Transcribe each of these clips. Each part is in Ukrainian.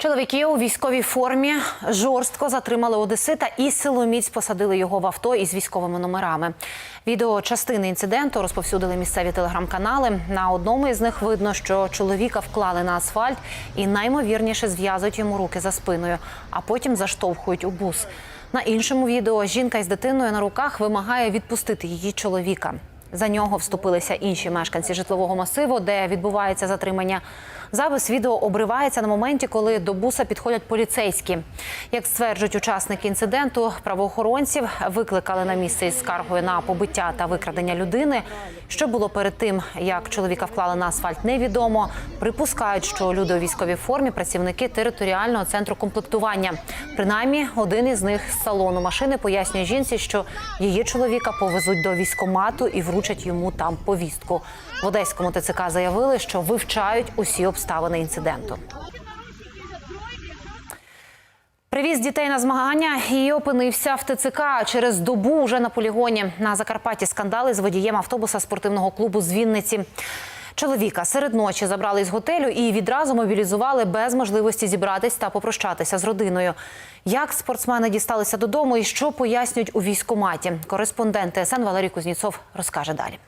Чоловіки у військовій формі жорстко затримали одесита і силоміць посадили його в авто із військовими номерами. Відео частини інциденту розповсюдили місцеві телеграм-канали. На одному із них видно, що чоловіка вклали на асфальт і наймовірніше зв'язують йому руки за спиною, а потім заштовхують у бус. На іншому відео жінка із дитиною на руках вимагає відпустити її чоловіка. За нього вступилися інші мешканці житлового масиву, де відбувається затримання. Запис відео обривається на моменті, коли до буса підходять поліцейські. Як стверджують учасники інциденту, правоохоронців викликали на місце із скаргою на побиття та викрадення людини. Що було перед тим, як чоловіка вклали на асфальт, невідомо. Припускають, що люди у військовій формі працівники територіального центру комплектування. Принаймні, один із них з салону машини пояснює жінці, що її чоловіка повезуть до військомату і вручать йому там повістку. В Одеському ТЦК заявили, що вивчають усі обставини інциденту. Привіз дітей на змагання і опинився в ТЦК через добу вже на полігоні. На Закарпатті скандали з водієм автобуса спортивного клубу з Вінниці. Чоловіка серед ночі забрали з готелю і відразу мобілізували без можливості зібратись та попрощатися з родиною. Як спортсмени дісталися додому і що пояснюють у військкоматі? Кореспондент ТСН Валерій Кузніцов розкаже далі.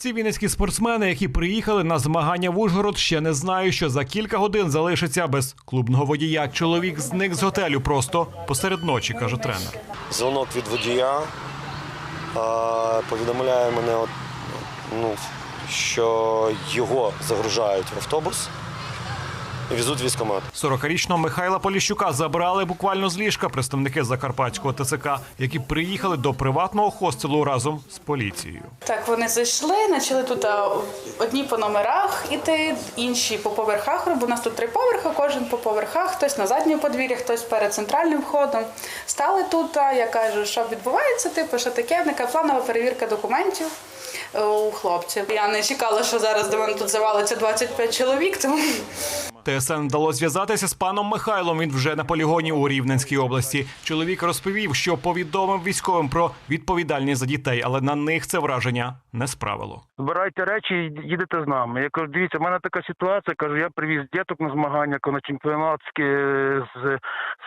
Ці вінницькі спортсмени, які приїхали на змагання в Ужгород, ще не знають, що за кілька годин залишаться без клубного водія. Чоловік зник з готелю просто посеред ночі, каже тренер. Дзвонок від водія повідомляє мене, ну, що його загружають в автобус везуть в військкомат. 40-річного Михайла Поліщука забрали буквально з ліжка представники закарпатського ТЦК, які приїхали до приватного хостелу разом з поліцією. Так, вони зайшли, почали тут одні по номерах іти, інші по поверхах. Бо у нас тут три поверхи, кожен по поверхах, хтось на задньому подвір'ї, хтось перед центральним входом. Стали тут. а, Я кажу, що відбувається, типу, що таке. Кажуть, планова перевірка документів е, у хлопців. Я не чекала, що зараз до мене тут завалиться 25 чоловік, тому ТСН вдалося зв'язатися з паном Михайлом. Він вже на полігоні у Рівненській області. Чоловік розповів, що повідомив військовим про відповідальність за дітей, але на них це враження не справило. збирайте речі і їдете з нами. Я кажу, дивіться, в мене така ситуація. Кажу, я привіз діток на змагання, на чемпіонатське е, з,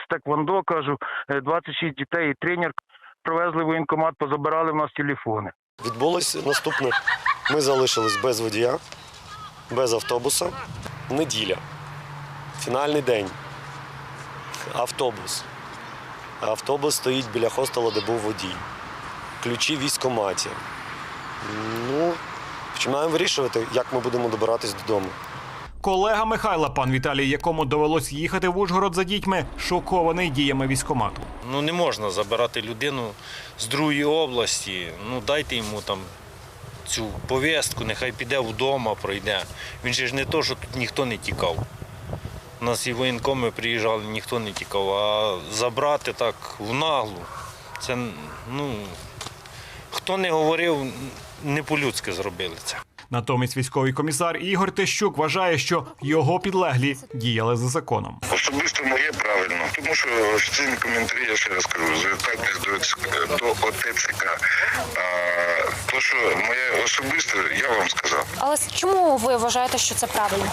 з Теквондо, кажу, е, 26 дітей і тренер. Привезли в воєнкомат, позабирали в нас телефони. Відбулося наступне. Ми залишились без водія, без автобуса. Неділя. Фінальний день. Автобус. Автобус стоїть біля хостелу, де був водій. Ключі в військкоматі. Ну, починаємо вирішувати, як ми будемо добиратись додому. Колега Михайла, пан Віталій, якому довелось їхати в Ужгород за дітьми, шокований діями військомату. Ну не можна забирати людину з другої області. Ну дайте йому там цю повістку, нехай піде вдома, пройде. Він же ж не то, що тут ніхто не тікав. У нас і воєнкоми приїжджали, ніхто не тікав. А забрати так в наглу, це ну хто не говорив, не по-людськи зробили це. Натомість військовий комісар Ігор Тищук вважає, що його підлеглі діяли за законом. Особисто моє правильно, тому що офіційні коментарі, я ще раз кажу, звертайтесь до, до ОТЦК. А, то, що моє особисте, я вам сказав. Але чому ви вважаєте, що це правильно?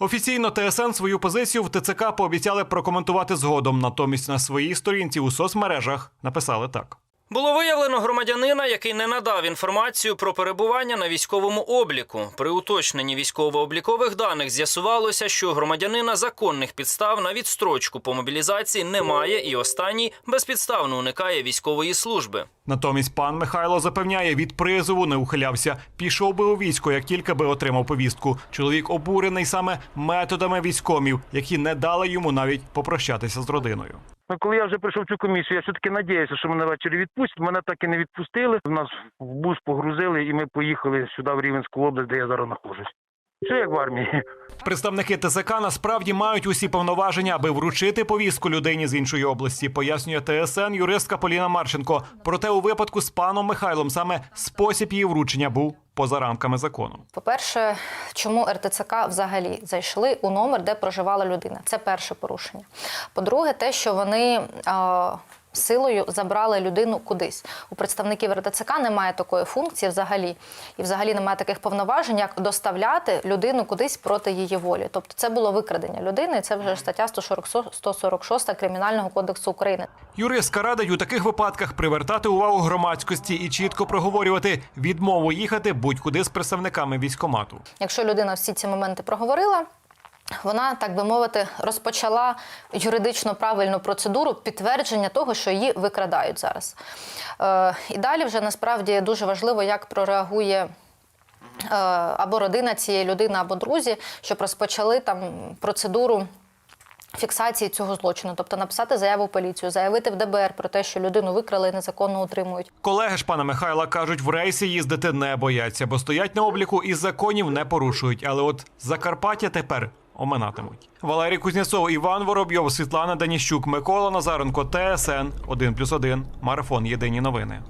Офіційно ТСН свою позицію в ТЦК пообіцяли прокоментувати згодом. Натомість на своїй сторінці у соцмережах написали так. Було виявлено громадянина, який не надав інформацію про перебування на військовому обліку. При уточненні військово-облікових даних з'ясувалося, що громадянина законних підстав на відстрочку по мобілізації немає, і останній безпідставно уникає військової служби. Натомість пан Михайло запевняє, від призову не ухилявся. Пішов би у військо, як тільки би отримав повістку. Чоловік обурений саме методами військомів, які не дали йому навіть попрощатися з родиною. Ну, коли я вже прийшов в цю комісію, я все-таки надіявся, що мене ввечері відпустять. Мене так і не відпустили. Нас в бус погрузили, і ми поїхали сюди, в Рівенську область, де я зараз знаходжусь. Все як в армії. Представники ТСК насправді мають усі повноваження, аби вручити повістку людині з іншої області, пояснює ТСН юристка Поліна Марченко. Проте у випадку з паном Михайлом саме спосіб її вручення був поза рамками закону. По-перше, чому РТЦК взагалі зайшли у номер, де проживала людина? Це перше порушення. По-друге, те, що вони. е, Силою забрали людину кудись. У представників РТЦК немає такої функції взагалі, і взагалі немає таких повноважень, як доставляти людину кудись проти її волі. Тобто це було викрадення людини. і Це вже стаття 140 146 Кримінального кодексу України. Юристка радить у таких випадках привертати увагу громадськості і чітко проговорювати відмову їхати будь-куди з представниками військомату. Якщо людина всі ці моменти проговорила. Вона, так би мовити, розпочала юридично правильну процедуру підтвердження того, що її викрадають зараз. Е, і далі вже насправді дуже важливо, як прореагує е, або родина цієї людини, або друзі, щоб розпочали там процедуру. Фіксації цього злочину, тобто написати заяву в поліцію, заявити в ДБР про те, що людину викрали і незаконно утримують. Колеги ж пана Михайла кажуть, в рейси їздити не бояться, бо стоять на обліку і законів не порушують. Але от Закарпаття тепер оминатимуть. Валерій Кузнєцов, Іван Воробйов, Світлана Даніщук, Микола Назаренко, ТСН 1+,1, Марафон. Єдині новини.